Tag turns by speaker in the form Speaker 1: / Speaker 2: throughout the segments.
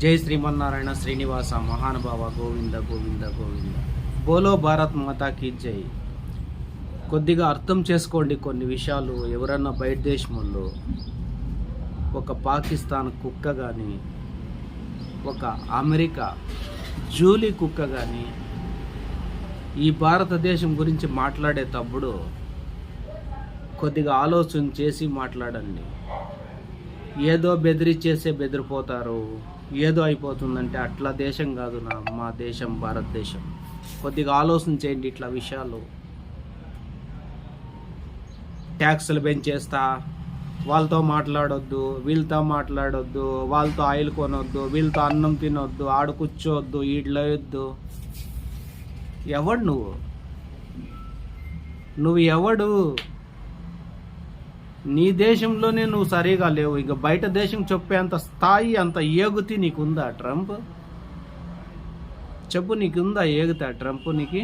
Speaker 1: జై శ్రీమన్నారాయణ శ్రీనివాస మహానుభావ గోవింద గోవింద గోవింద. బోలో భారత్ మాతా కీ జై. కొద్దిగా అర్థం చేసుకోండి కొన్ని విషయాలు. ఎవరన్నా బయట దేశంలో ఒక పాకిస్తాన్ కుక్క కానీ ఒక అమెరికా జూలీ కుక్క కానీ ఈ భారతదేశం గురించి మాట్లాడేటప్పుడు కొద్దిగా ఆలోచన చేసి మాట్లాడండి. ఏదో బెదిరిచ్చేసే బెదిరిపోతారు. ఏదో అయిపోతుందంటే అట్లా దేశం కాదు నా మా దేశం భారతదేశం. కొద్దిగా ఆలోచన చేయండి ఇట్లా విషయాలు. ట్యాక్సులు పెంచేస్తా వాళ్ళతో మాట్లాడొద్దు వీళ్ళతో మాట్లాడొద్దు వాళ్ళతో ఆయిల్ కొనొద్దు వీళ్ళతో అన్నం తినొద్దు ఆడు కూర్చోవద్దు ఈడ్లో ఎవడు నువ్వు? నువ్వు ఎవడు? నీ దేశంలోనే నువ్వు సరిగా లేవు. ఇక బయట దేశం చెప్పేంత స్థాయి అంత ఏగుతి నీకుందా ట్రంప్? చెప్పు నీకుందా ఏగుతా ట్రంప్ నీకు?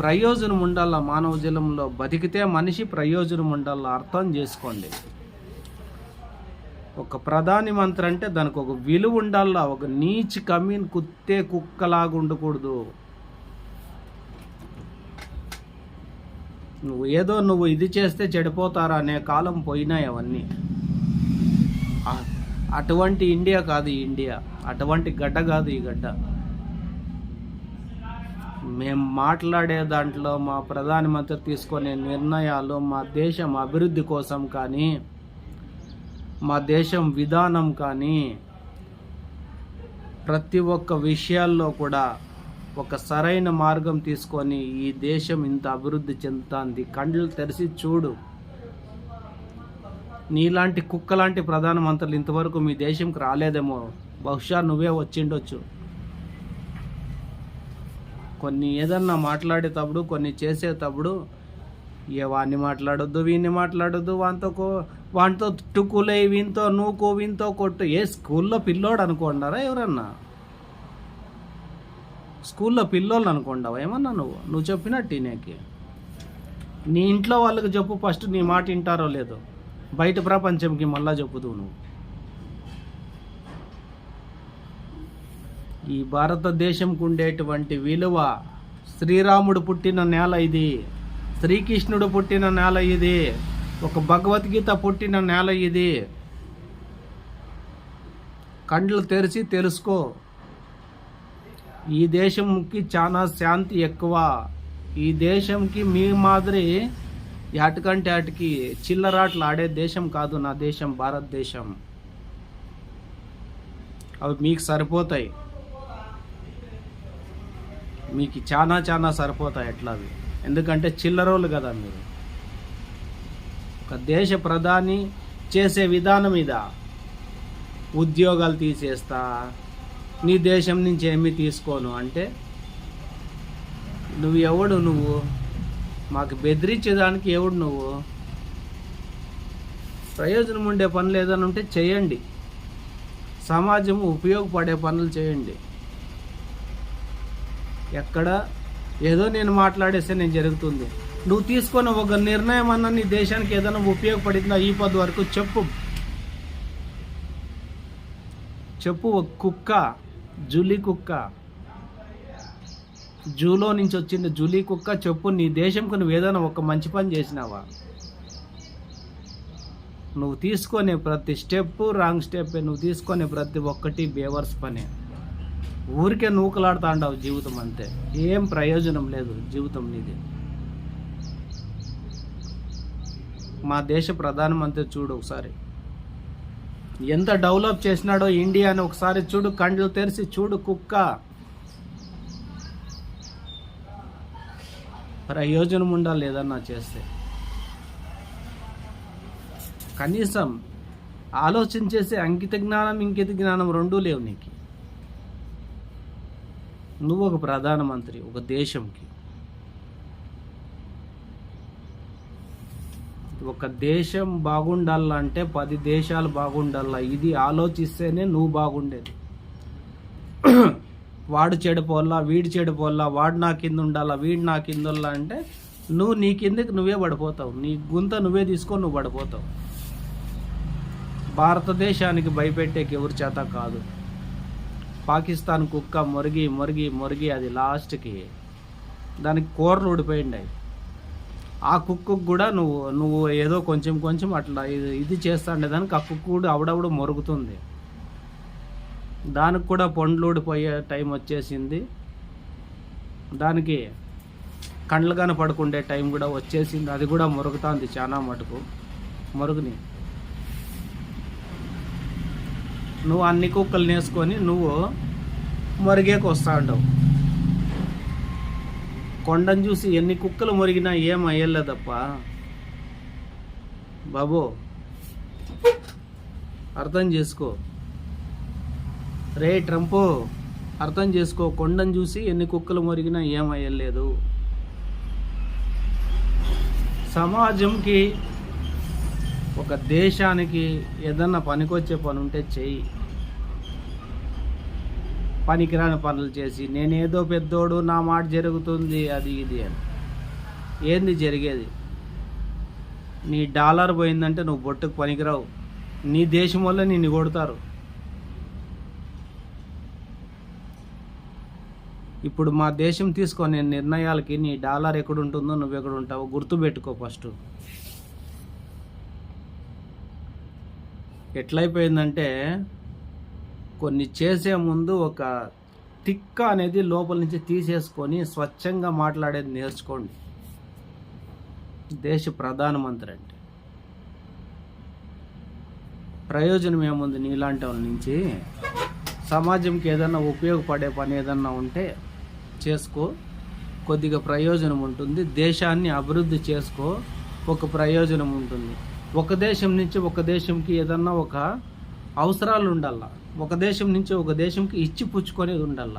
Speaker 1: ప్రయోజనం ఉండాలా మానవ జలంలో బతికితే మనిషి ప్రయోజనం ఉండాలా? అర్థం చేసుకోండి. ఒక ప్రధాని మంత్రి అంటే దానికి ఒక విలువ ఉండాలా? ఒక నీచి కమీన్ కుత్తే కుక్కలాగా ఉండకూడదు. నువ్వు ఏదో నువ్వు ఇది చేస్తే చెడిపోతారా అనే కాలం పోయినాయి అవన్నీ. అటువంటి ఇండియా కాదు ఈ ఇండియా. అటువంటి గడ్డ కాదు ఈ గడ్డ. మేము మాట్లాడే దాంట్లో మా ప్రధానమంత్రి తీసుకునే నిర్ణయాలు మా దేశం అభివృద్ధి కోసం కానీ మా దేశం విధానం కానీ ప్రతి ఒక్క విషయాల్లో కూడా ఒక సరైన మార్గం తీసుకొని ఈ దేశం ఇంత అభివృద్ధి చెందుతుంది. కండ్లు తెరిచి చూడు. నీలాంటి కుక్కలాంటి ప్రధానమంత్రులు ఇంతవరకు మీ దేశంకి రాలేదేమో. బహుశా నువ్వే వచ్చిండొచ్చు. కొన్ని ఏదన్నా మాట్లాడేటప్పుడు కొన్ని చేసేటప్పుడు ఏ వాడిని మాట్లాడొద్దు వీడిని మాట్లాడొద్దు వానితో కో వానితో టుక్కులే వీనితో నువ్వు వీనితో కొట్టు. ఏ స్కూల్లో పిల్లోడు అనుకోండారా ఎవరన్నా? స్కూల్లో పిల్లోళ్ళు అనుకుంటావు? ఏమన్నా నువ్వు? నువ్వు చెప్పినట్టు ఈయనకి నీ ఇంట్లో వాళ్ళకి చెప్పు ఫస్ట్ నీ మాట వింటారో లేదో. బయట ప్రపంచంకి మళ్ళా చెప్పుదు నువ్వు. ఈ భారతదేశంకు ఉండేటువంటి విలువ శ్రీరాముడు పుట్టిన నేల ఇది. శ్రీకృష్ణుడు పుట్టిన నేల ఇది. ఒక భగవద్గీత పుట్టిన నేల ఇది. కండ్లు తెరిచి తెలుసుకో. ఈ దేశంకి చాలా శాంతి ఎక్కువ. ఈ దేశంకి మీ మాదిరి యాటికంటే అటుకి చిల్లరాట్లు ఆడే దేశం కాదు నా దేశం భారతదేశం. అవి మీకు సరిపోతాయి. మీకు చాలా చాలా సరిపోతాయి ఎట్లా అవి ఎందుకంటే చిల్లరోళ్ళు కదా మీరు. ఒక దేశ ప్రధాని చేసే విధానం ఇదా. ఉద్యోగాలు తీసేస్తా నీ దేశం నుంచి ఏమీ తీసుకోను అంటే నువ్వు ఎవడు నువ్వు? మాకు బెదిరించేదానికి ఎవడు నువ్వు? ప్రయోజనం ఉండే పనులు ఏదైనా ఉంటే చేయండి. సమాజం ఉపయోగపడే పనులు చేయండి. ఎక్కడ? ఏదో నేను మాట్లాడేస్తే నేను జరుగుతుంది. నువ్వు తీసుకున్న ఒక నిర్ణయం అన్న నీ దేశానికి ఏదైనా ఉపయోగపడిందా? ఈ పది వరకు చెప్పు. చెప్పు ఒక కుక్క. జూలీ కుక్క. జూలో నుంచి వచ్చింది జూలీ కుక్క. చెప్పు నీ దేశంకు నువ్వు ఏదైనా ఒక మంచి పని చేసినావా? నువ్వు తీసుకునే ప్రతి స్టెప్ రాంగ్ స్టెప్ నువ్వు తీసుకునే ప్రతి ఒక్కటి బేవర్స్ పనే. ఊరికే నూకలాడుతా ఉండవు జీవితం అంతే. ఏం ప్రయోజనం లేదు జీవితం నీది. మా దేశ ప్రధానమంత్రి చూడు ఒకసారి. ఎంత డెవలప్ చేసినాడో ఇండియాని ఒకసారి చూడు కండ్లు తెరిచి చూడు కుక్క. ప్రయోజనం ఉండాలి ఏదన్నా చేస్తే. కనీసం ఆలోచన చేసే అంకిత జ్ఞానం ఇంకిత జ్ఞానం రెండూ లేవు నీకు. నువ్వు ఒక ప్రధానమంత్రి ఒక దేశంకి. ఒక దేశం బాగుండాలంటే పది దేశాలు బాగుండాలా? ఇది ఆలోచిస్తేనే నువ్వు బాగుండేది. వాడు చెడిపోల్లా వీడు చెడిపోల్లా వాడు నా కింద ఉండాలా వీడు నా కింద ఉండాలా అంటే నువ్వు నీ కిందకి నువ్వే పడిపోతావు. నీ గుంత నువ్వే తీసుకొని నువ్వు పడిపోతావు. భారతదేశానికి భయపెట్టేకి ఎవరి చేత కాదు. పాకిస్తాన్ కుక్క మురిగి మురిగి మురిగి అది లాస్ట్కి దానికి కూరలు ఊడిపోయిండాయి. ఆ కుక్కు కూడా నువ్వు నువ్వు ఏదో కొంచెం కొంచెం అట్లా ఇది ఇది చేస్తాండే దానికి ఆ కుక్కు కూడా అవడవుడు మొరుగుతుంది. దానికి కూడా పండ్లుడిపోయే టైం వచ్చేసింది. దానికి కండ్లు కానీ పడుకుండే టైం కూడా వచ్చేసింది. అది కూడా మురుగుతుంది చాలా మటుకు. మురుగుని. నువ్వు అన్ని కుక్కలు నేసుకొని నువ్వు మొరిగేకి వస్తూ ఉంటావు కొండను చూసి ఎన్ని కుక్కలు మొరిగినా ఏం అయ్యలేదప్ప. బాబు అర్థం చేసుకో. రే ట్రంపు అర్థం చేసుకో. కొండను చూసి ఎన్ని కుక్కలు మురిగినా ఏం అయ్యలేదు. సమాజంకి ఒక దేశానికి ఏదన్నా పనికొచ్చే పని ఉంటే చెయ్యి. పనికిరాని పనులు చేసి నేనేదో పెద్దోడు నా మాట జరుగుతుంది అది ఇది అని. ఏంది జరిగేది? నీ డాలర్ పోయిందంటే నువ్వు బొట్టుకు పనికిరావు. నీ దేశం వల్ల నిన్ను కొడతారు. ఇప్పుడు మా దేశం తీసుకునే నిర్ణయాలకి నీ డాలర్ ఎక్కడ ఉంటుందో నువ్వు ఎక్కడ ఉంటావో గుర్తుపెట్టుకో ఫస్ట్. ఎట్లయిపోయిందంటే కొన్ని చేసే ముందు ఒక తిక్క అనేది లోపల నుంచి తీసేసుకొని స్వచ్ఛంగా మాట్లాడేది నేర్చుకోండి. దేశ ప్రధానమంత్రి అంటే. ప్రయోజనం ఏముంది నీలాంటి వాళ్ళ నుంచి? సమాజంకి ఏదన్నా ఉపయోగపడే పని ఏదన్నా ఉంటే చేసుకో. కొద్దిగా ప్రయోజనం ఉంటుంది. దేశాన్ని అభివృద్ధి చేసుకో. ఒక ప్రయోజనం ఉంటుంది. ఒక దేశం నుంచి ఒక దేశంకి ఏదన్నా ఒక అవసరాలు ఉండాలా? ఒక దేశం నుంచి ఒక దేశంకి ఇచ్చి పుచ్చుకొని ఉండాల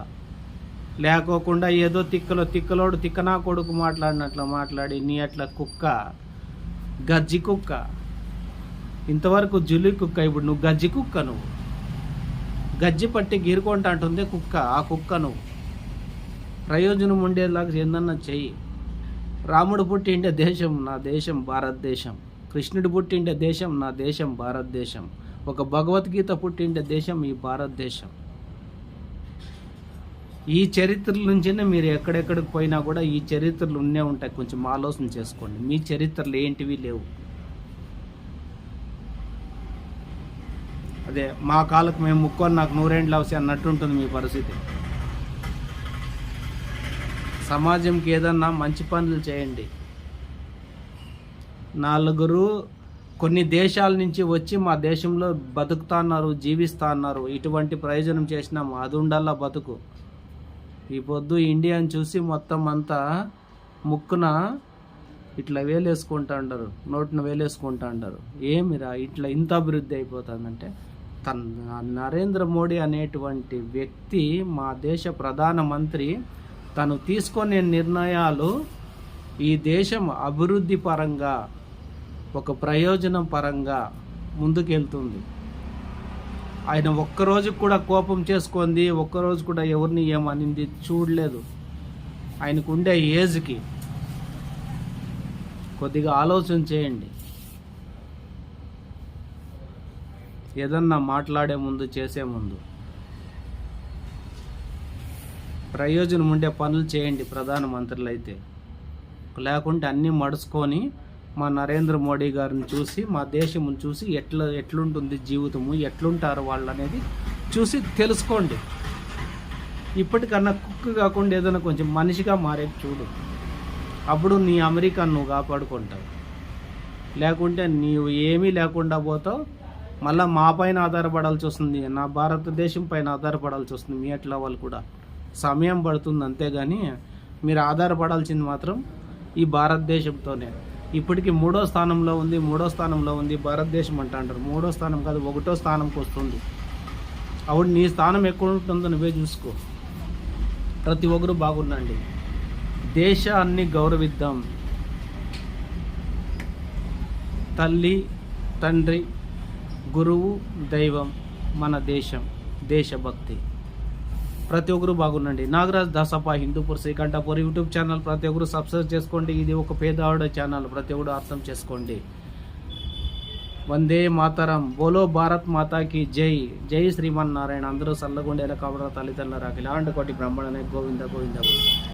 Speaker 1: లేకోకుండా ఏదో తిక్కలో తిక్కలోడు తిక్కనా కొడుకు మాట్లాడినట్లు మాట్లాడి నీ అట్లా కుక్క గజ్జి కుక్క. ఇంతవరకు జులి కుక్క ఇప్పుడు నువ్వు గజ్జి కుక్క నువ్వు. గజ్జి పట్టి గీరుకుంటా అంటుంది కుక్క ఆ కుక్క నువ్వు. ప్రయోజనం ఉండేలాగా ఏందన్నా చెయ్యి. రాముడు పుట్టిండే దేశం నా దేశం భారతదేశం. కృష్ణుడు పుట్టిండే దేశం నా దేశం భారతదేశం. ఒక భగవద్గీత పుట్టిండే దేశం ఈ భారతదేశం. ఈ చరిత్రల నుంచినే మీరు ఎక్కడెక్కడికి పోయినా కూడా ఈ చరిత్రలు ఉన్నే ఉంటాయి. కొంచెం ఆలోచన చేసుకోండి. మీ చరిత్రలు ఏంటివి లేవు. అదే మా కాలకు మేము ముక్కొని నాకు నూరేండ్లు అవసరం అన్నట్టు ఉంటుంది మీ పరిస్థితి. సమాజంకి ఏదన్నా మంచి పనులు చేయండి. నలుగురు కొన్ని దేశాల నుంచి వచ్చి మా దేశంలో బతుకుతా అన్నారు జీవిస్తా అన్నారు ఇటువంటి ప్రయోజనం చేసినాము అది ఉండాలా బతుకు. ఈ పొద్దు ఇండియాని చూసి మొత్తం అంతా ముక్కున ఇట్లా వేలేసుకుంటా అంటారు. నోటిన వేలేసుకుంటా అంటారు. ఏమిరా ఇట్లా ఇంత అభివృద్ధి అయిపోతుందంటే? తన నరేంద్ర మోడీ అనేటువంటి వ్యక్తి మా దేశ ప్రధానమంత్రి తను తీసుకునే నిర్ణయాలు ఈ దేశం అభివృద్ధి పరంగా ఒక ప్రయోజనం పరంగా ముందుకెళ్తుంది. ఆయన ఒక్కరోజు కూడా కోపం చేసుకుంది ఒక్కరోజు కూడా ఎవరిని ఏమనింది చూడలేదు. ఆయనకు ఉండే ఏజ్కి కొద్దిగా ఆలోచన చేయండి. ఏదన్నా మాట్లాడే ముందు చేసే ముందు. ప్రయోజనం ఉండే పనులు చేయండి ప్రధానమంత్రులు అయితే లేకుంటే అన్నీ మడుచుకొని మా నరేంద్ర మోడీ గారిని చూసి మా దేశమును చూసి ఎట్లా ఎట్లుంటుంది జీవితము ఎట్లుంటారు వాళ్ళు అనేది చూసి తెలుసుకోండి. ఇప్పటికన్నా కుక్క కాకుండా ఏదైనా కొంచెం మనిషిగా మారే చూడు. అప్పుడు నీ అమెరికాను నువ్వు కాపాడుకుంటావు. లేకుంటే నీవు ఏమీ లేకుండా పోతావు. మళ్ళీ మా పైన ఆధారపడాల్సి వస్తుంది. నా భారతదేశం పైన ఆధారపడాల్సి వస్తుంది. మీ ఎట్లా వాళ్ళు కూడా. సమయం పడుతుంది అంతేగాని మీరు ఆధారపడాల్సింది మాత్రం ఈ భారతదేశంతోనే. ఇప్పటికీ మూడో స్థానంలో ఉంది మూడో స్థానంలో ఉంది భారతదేశం అంట అంటారు. మూడో స్థానం కాదు ఒకటో స్థానంకి వస్తుంది. అప్పుడు నీ స్థానం ఎక్కడ ఉంటుందో నువ్వే చూసుకో. ప్రతి ఒక్కరు బాగుండండి. దేశాన్ని గౌరవిద్దాం. తల్లి తండ్రి గురువు దైవం మన దేశం దేశభక్తి. ప్రతి ఒక్కరు బాగుండండి. నాగరాజ్ దాసప్ప హిందూపూర్ శ్రీకంఠపూర్ యూట్యూబ్ ఛానల్ ప్రతి ఒక్కరు సబ్స్క్రైబ్ చేసుకోండి. ఇది ఒక పేదవాడ ఛానల్ ప్రతి ఒక్కరు అర్థం చేసుకోండి. వందే మాతరం. బోలో భారత్ మాతాకి జై. జై శ్రీమన్నారాయణ. అందరూ సల్లగుండేలా కావడం తల్లిదండ్రుల రాకి ఇలాంటి కోటి బ్రహ్మణనే గోవింద గోవింద గోవింద.